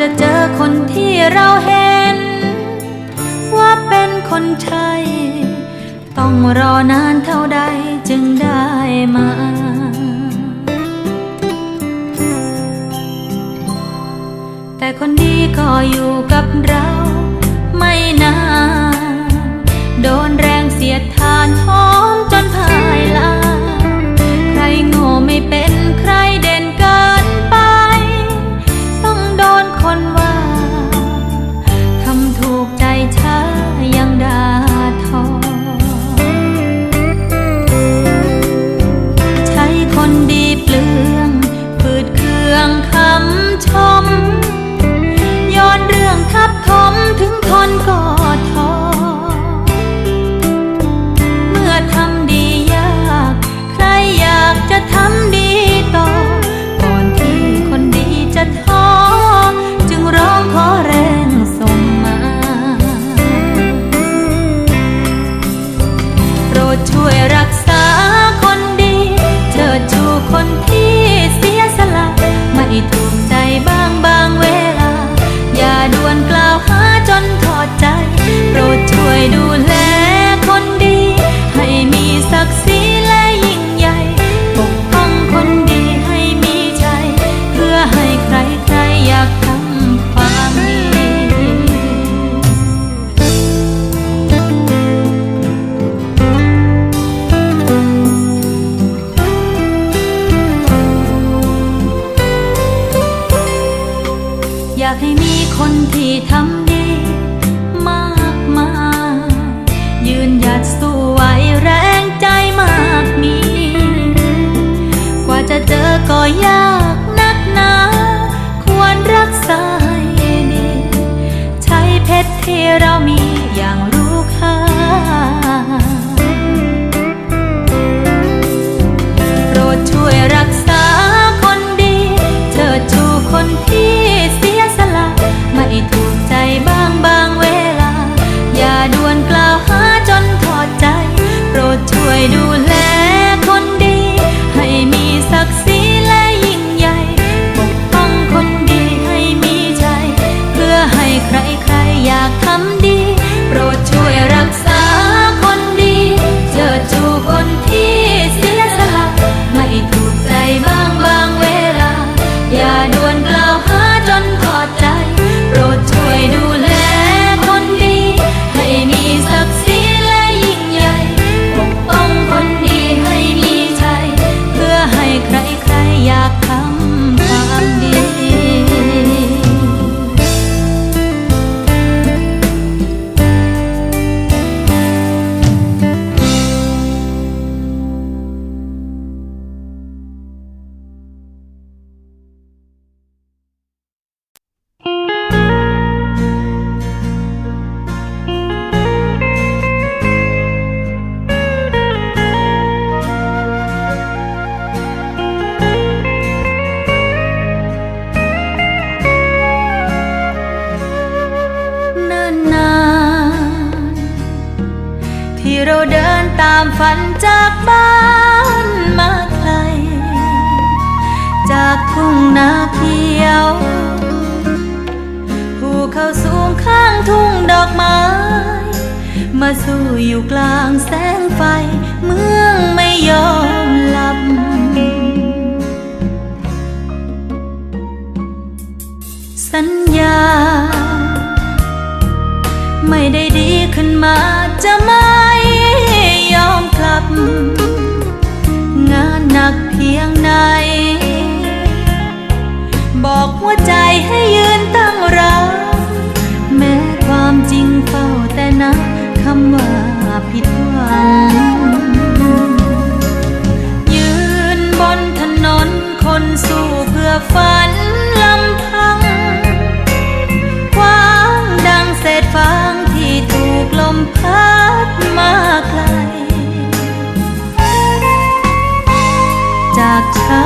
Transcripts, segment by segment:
จะเจอคนที่เราเห็น ว่าเป็นคนใช่ต้องรอนานเท่าใดจึงได้มาแต่คนดีก็อยู่กับเรา ไม่นาน โดนแรงเสียดันจากบ้านมาไกล จากทุ่งนาเขียวภูเขาสูงข้างทุ่งดอกไม้ มาสู่อยู่กลางแสงไฟ ผิดหวัง ยืนบนถนนคนสู้เพื่อฝันลำพังความดังเศษฟางที่ถูกลมพัดมาไกล จากเช้า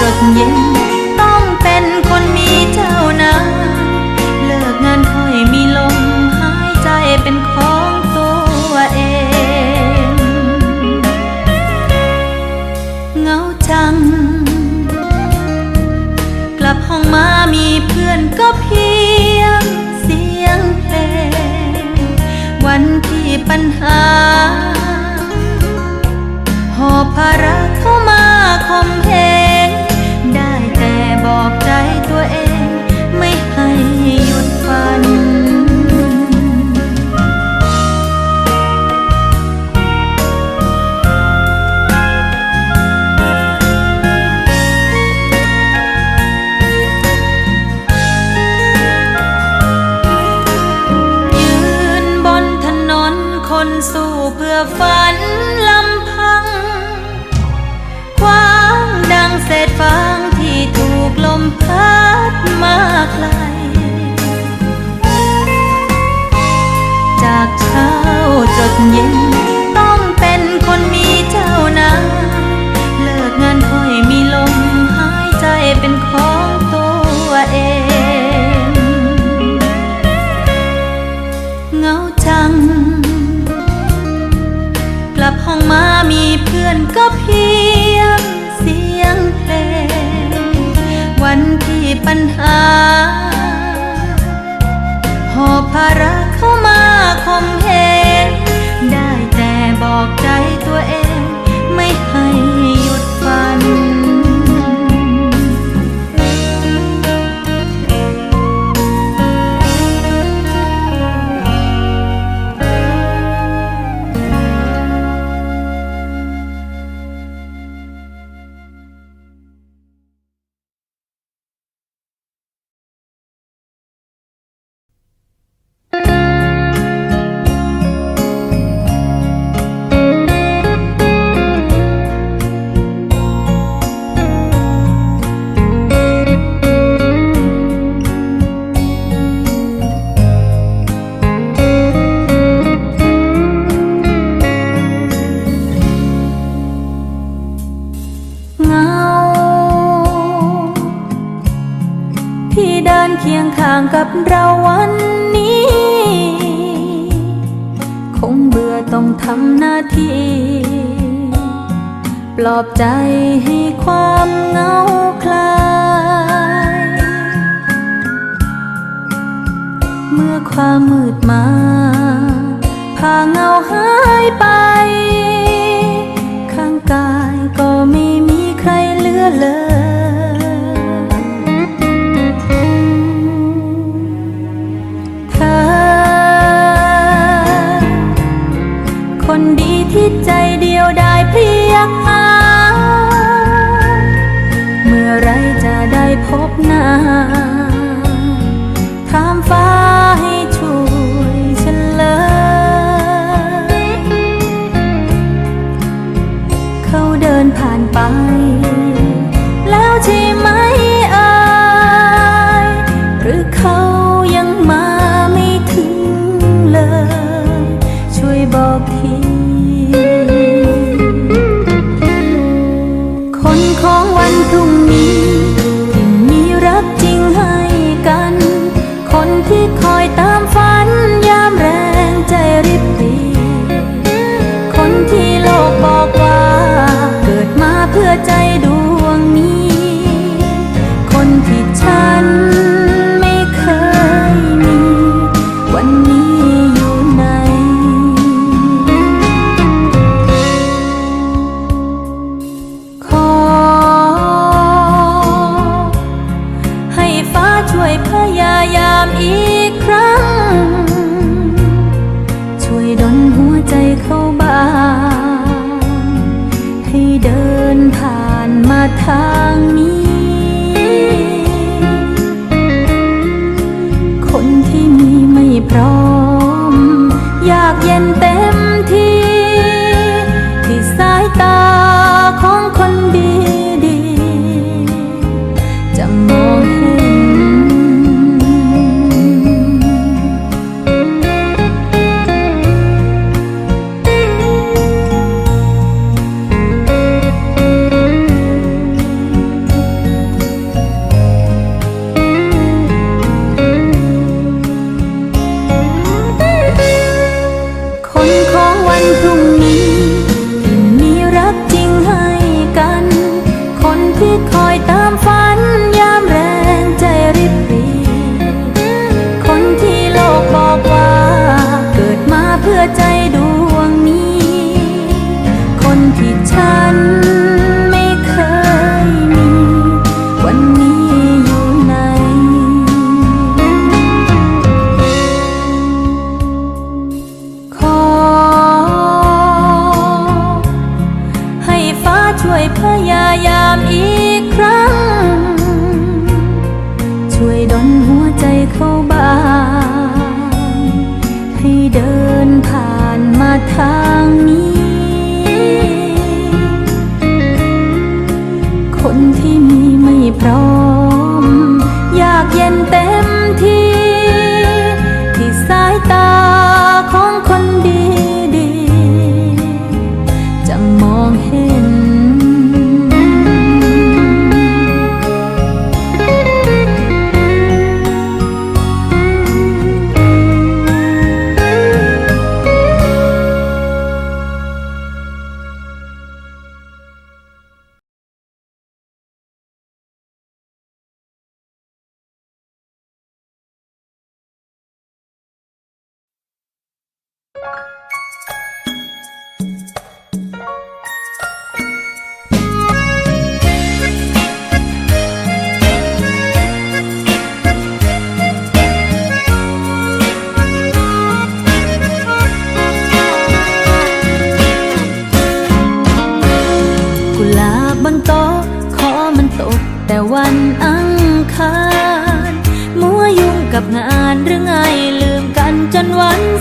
จดเย็น ต้องเป็นคนมีเจ้านาเลิกงานค่อยมีลมหายใจเป็นคอ คมาระเข้ามาคมเห็นได้แต่บอกใจตัวเอง เคียงข้างกับเราวันนี้ คงเบื่อต้องทำหน้าที่ ปลอบใจให้ความเงาคลาย เมื่อความมืดมา พาเงาหายไป ข้างกายก็มี ผ่านไป ใจดู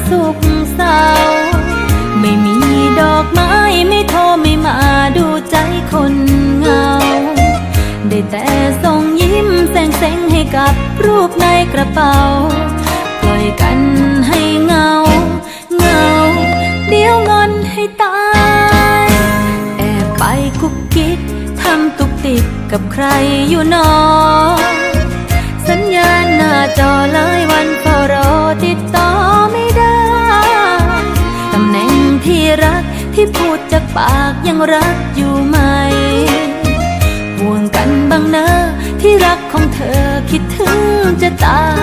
วันศุกร์เสาไม่มีดอกไม้ไม่โทรไม่มาดูใจคนเหงา ได้แต่ส่งยิ้มแสงเสงให้กับรูปในกระเป๋า ปล่อยกันให้เหงาเหงา เดี๋ยวงอนให้ตาย แอบไปกุกกิ๊กทำตุกติกกับใครอยู่นอสัญญาณหน้าจอเลยวันเฝ้ารอติดต่อ รักที่พูดจากปากยังรักอยู่ไหม ห่วงกันบ้างเนอะที่รักของเธอคิดถึงจะตาย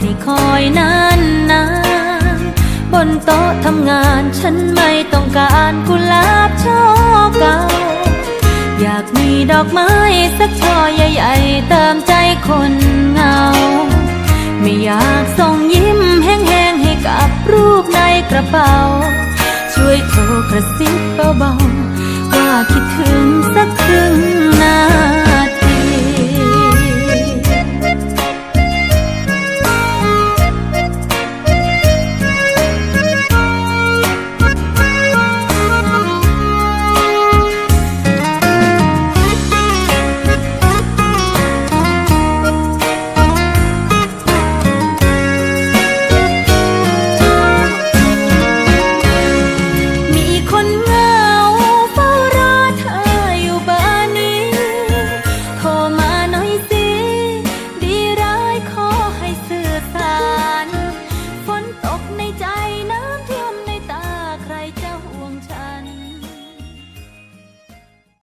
ให้คอยนานนานบนโต๊ะทำงานฉันไม่ต้องการกุหลาบช่อเก่า อยากมีดอกไม้สักช่อใหญ่ๆเติมใจคนเหงา ไม่อยากส่งยิ้มแห้งๆให้กับรูปในกระเป๋า ช่วยโทรกระซิบเบาๆว่าคิดถึงสักครึ่งนา